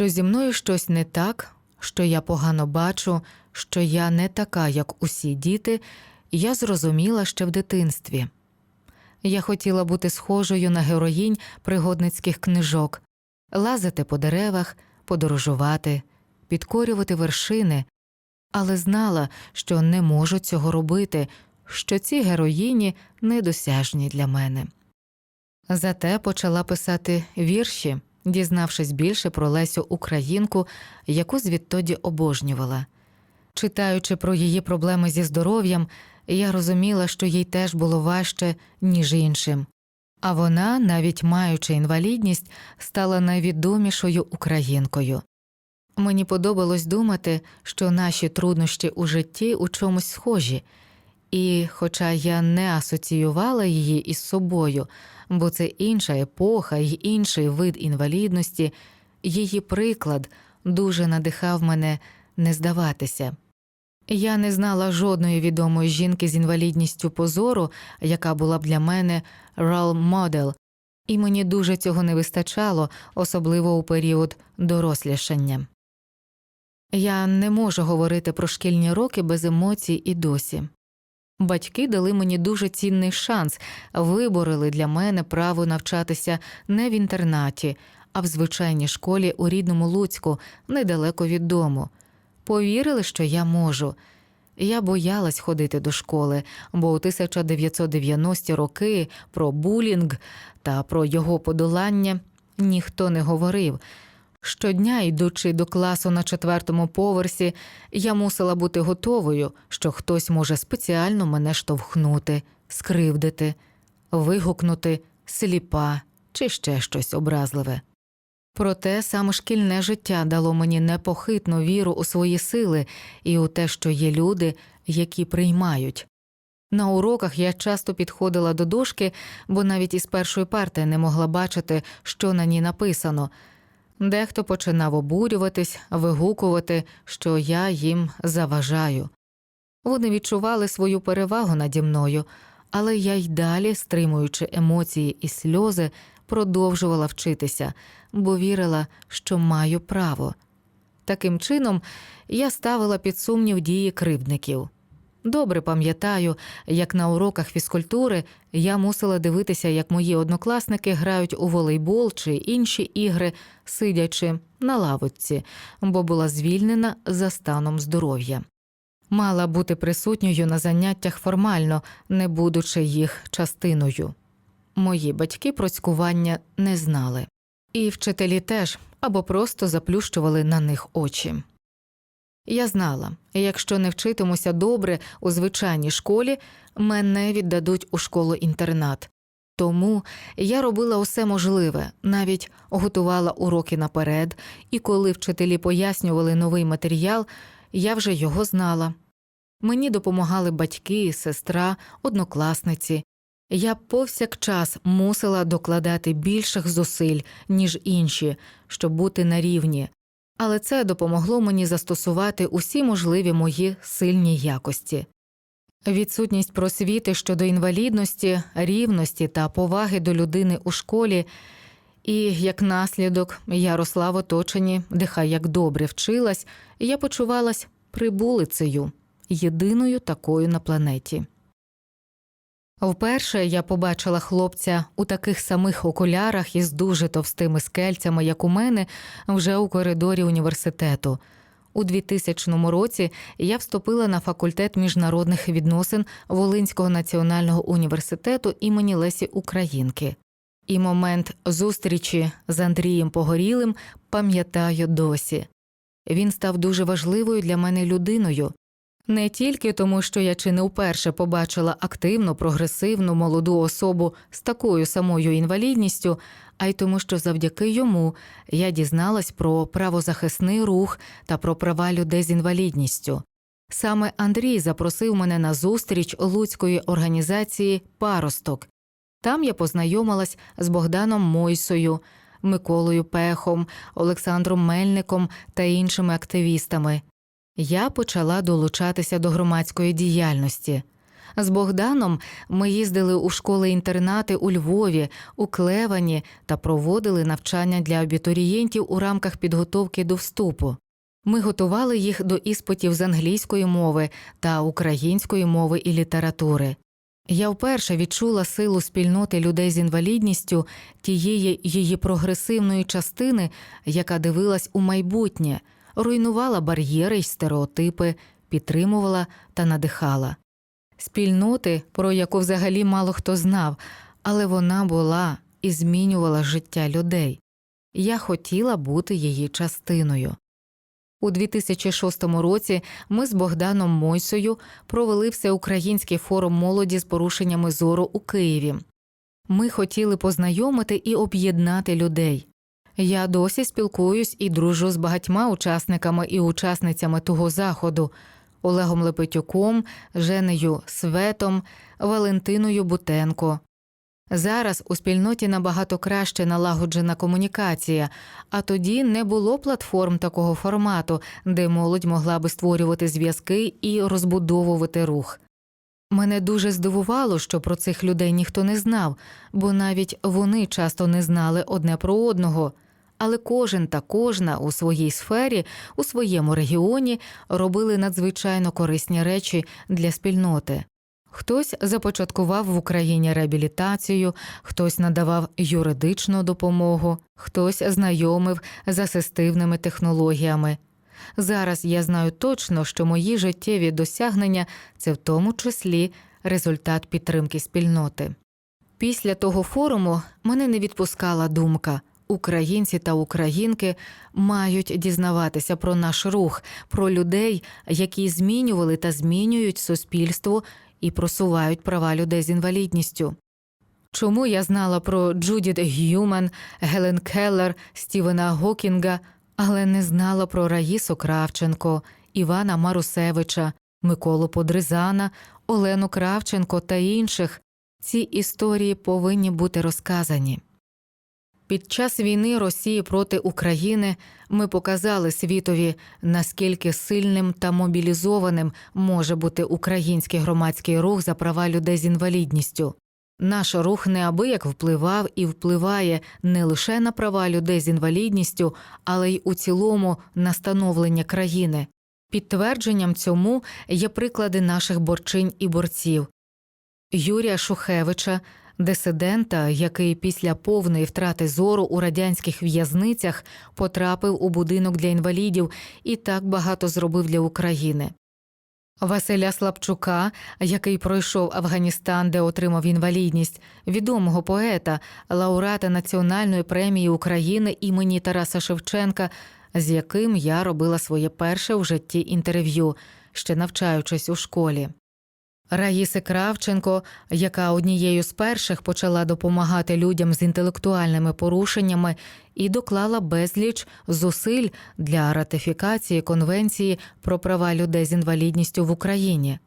що зі мною щось не так, що я погано бачу, що я не така, як усі діти, я зрозуміла ще в дитинстві. Я хотіла бути схожою на героїнь пригодницьких книжок, лазити по деревах, подорожувати, підкорювати вершини, але знала, що не можу цього робити, що ці героїні недосяжні для мене. Зате почала писати вірші, дізнавшись більше про Лесю Українку, яку звідтоді обожнювала. Читаючи про її проблеми зі здоров'ям, я розуміла, що їй теж було важче, ніж іншим. А вона, навіть маючи інвалідність, стала найвідомішою українкою. Мені подобалось думати, що наші труднощі у житті у чомусь схожі, і, хоча я не асоціювала її із собою, бо це інша епоха й інший вид інвалідності, її приклад дуже надихав мене не здаватися. Я не знала жодної відомої жінки з інвалідністю позору, яка була б для мене role model, і мені дуже цього не вистачало, особливо у період дорослішання. Я не можу говорити про шкільні роки без емоцій і досі. Батьки дали мені дуже цінний шанс, виборили для мене право навчатися не в інтернаті, а в звичайній школі у рідному Луцьку, недалеко від дому. Повірили, що я можу. Я боялась ходити до школи, бо у 1990-ті роки про булінг та про його подолання ніхто не говорив. Щодня, йдучи до класу на четвертому поверсі, я мусила бути готовою, що хтось може спеціально мене штовхнути, скривдити, вигукнути сліпа чи ще щось образливе. Проте саме шкільне життя дало мені непохитну віру у свої сили і у те, що є люди, які приймають. На уроках я часто підходила до дошки, бо навіть із першої парти не могла бачити, що на ній написано. Дехто починав обурюватись, вигукувати, що я їм заважаю. Вони відчували свою перевагу наді мною, але я й далі, стримуючи емоції і сльози, продовжувала вчитися, бо вірила, що маю право. Таким чином, я ставила під сумнів дії кривдників. Добре пам'ятаю, як на уроках фізкультури я мусила дивитися, як мої однокласники грають у волейбол чи інші ігри, сидячи на лавочці, бо була звільнена за станом здоров'я. Мала бути присутньою на заняттях формально, не будучи їх частиною. Мої батьки про цькування не знали, і вчителі теж або просто заплющували на них очі. Я знала, якщо не вчитимуся добре у звичайній школі, мене віддадуть у школу інтернат. Тому я робила усе можливе, навіть готувала уроки наперед, і коли вчителі пояснювали новий матеріал, я вже його знала. Мені допомагали батьки, сестра, однокласниці. Я повсякчас мусила докладати більших зусиль, ніж інші, щоб бути на рівні, але це допомогло мені застосувати усі можливі мої сильні якості. Відсутність просвіти щодо інвалідності, рівності та поваги до людини у школі, і, як наслідок, я росла в оточенні, де хай як добре вчилась, я почувалась прибулицею, єдиною такою на планеті. Вперше я побачила хлопця у таких самих окулярах із дуже товстими скельцями, як у мене, вже у коридорі університету. У 2000 році я вступила на факультет міжнародних відносин Волинського національного університету імені Лесі Українки. І момент зустрічі з Андрієм Погорілим пам'ятаю досі. Він став дуже важливою для мене людиною. Не тільки тому, що я чи не вперше побачила активну, прогресивну молоду особу з такою самою інвалідністю, а й тому, що завдяки йому я дізналась про правозахисний рух та про права людей з інвалідністю. Саме Андрій запросив мене на зустріч Луцької організації Паросток. Там я познайомилась з Богданом Мойсою, Миколою Пехом, Олександром Мельником та іншими активістами. Я почала долучатися до громадської діяльності. З Богданом ми їздили у школи-інтернати у Львові, у Клевані та проводили навчання для абітурієнтів у рамках підготовки до вступу. Ми готували їх до іспитів з англійської мови та української мови і літератури. Я вперше відчула силу спільноти людей з інвалідністю тієї її прогресивної частини, яка дивилась у майбутнє, руйнувала бар'єри й стереотипи, підтримувала та надихала. Спільноти, про яку взагалі мало хто знав, але вона була і змінювала життя людей. Я хотіла бути її частиною. У 2006 році ми з Богданом Мойсою провели всеукраїнський форум молоді з порушеннями зору у Києві. Ми хотіли познайомити і об'єднати людей. Я досі спілкуюсь і дружу з багатьма учасниками і учасницями того заходу Олегом Лепетюком, Женею Светом, Валентиною Бутенко. Зараз у спільноті набагато краще налагоджена комунікація, а тоді не було платформ такого формату, де молодь могла би створювати зв'язки і розбудовувати рух. Мене дуже здивувало, що про цих людей ніхто не знав, бо навіть вони часто не знали одне про одного. Але кожен та кожна у своїй сфері, у своєму регіоні робили надзвичайно корисні речі для спільноти. Хтось започаткував в Україні реабілітацію, хтось надавав юридичну допомогу, хтось знайомив з асистивними технологіями. Зараз я знаю точно, що мої життєві досягнення це в тому числі результат підтримки спільноти. Після того форуму мене не відпускала думка українці та українки мають дізнаватися про наш рух, про людей, які змінювали та змінюють суспільство і просувають права людей з інвалідністю. Чому я знала про Джудіт Гюман, Гелен Келлер, Стівена Гокінга, але не знала про Раїсу Кравченко, Івана Марусевича, Миколу Подризана, Олену Кравченко та інших. Ці історії повинні бути розказані. Під час війни Росії проти України ми показали світові, наскільки сильним та мобілізованим може бути український громадський рух за права людей з інвалідністю. Наш рух неабияк впливав і впливає не лише на права людей з інвалідністю, але й у цілому на становлення країни. Підтвердженням цьому є приклади наших борчинь і борців Юрія Шухевича, дисидента, який після повної втрати зору у радянських в'язницях потрапив у будинок для інвалідів і так багато зробив для України. Василя Слабчука, який пройшов Афганістан, де отримав інвалідність, відомого поета, лауреата Національної премії України імені Тараса Шевченка, з яким я робила своє перше в житті інтерв'ю, ще навчаючись у школі. Раїси Кравченко, яка однією з перших почала допомагати людям з інтелектуальними порушеннями і доклала безліч зусиль для ратифікації Конвенції про права людей з інвалідністю в Україні.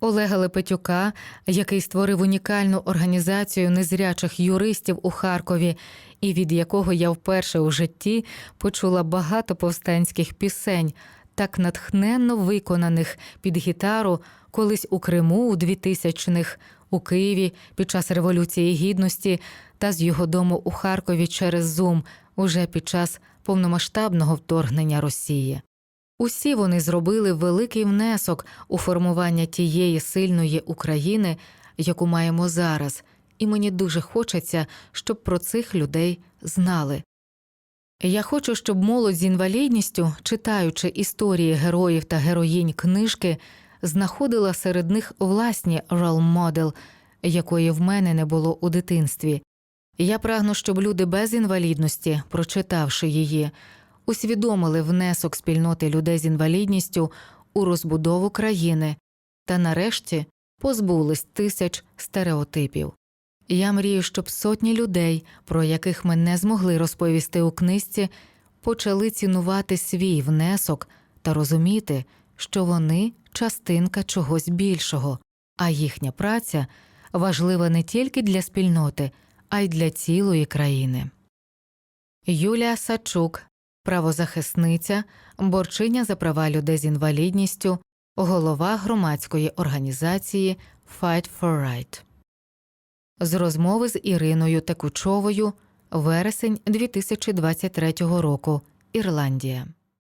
Олега Лепетюка, який створив унікальну організацію незрячих юристів у Харкові, і від якого я вперше у житті почула багато повстанських пісень, так натхненно виконаних під гітару колись у Криму у 2000-х, у Києві під час Революції Гідності та з його дому у Харкові через Зум уже під час повномасштабного вторгнення Росії. Усі вони зробили великий внесок у формування тієї сильної України, яку маємо зараз, і мені дуже хочеться, щоб про цих людей знали. Я хочу, щоб молодь з інвалідністю, читаючи історії героїв та героїнь книжки, знаходила серед них власні рол-модел, якої в мене не було у дитинстві. Я прагну, щоб люди без інвалідності, прочитавши її, усвідомили внесок спільноти людей з інвалідністю у розбудову країни та нарешті позбулись тисяч стереотипів. Я мрію, щоб сотні людей, про яких ми не змогли розповісти у книжці, почали цінувати свій внесок та розуміти, що вони частинка чогось більшого, а їхня праця важлива не тільки для спільноти, а й для цілої країни. Юлія Сачук, правозахисниця, борчиня за права людей з інвалідністю, голова громадської організації Fight for Right. З розмови з Іриною Текучовою, вересень 2023 року, Ірландія.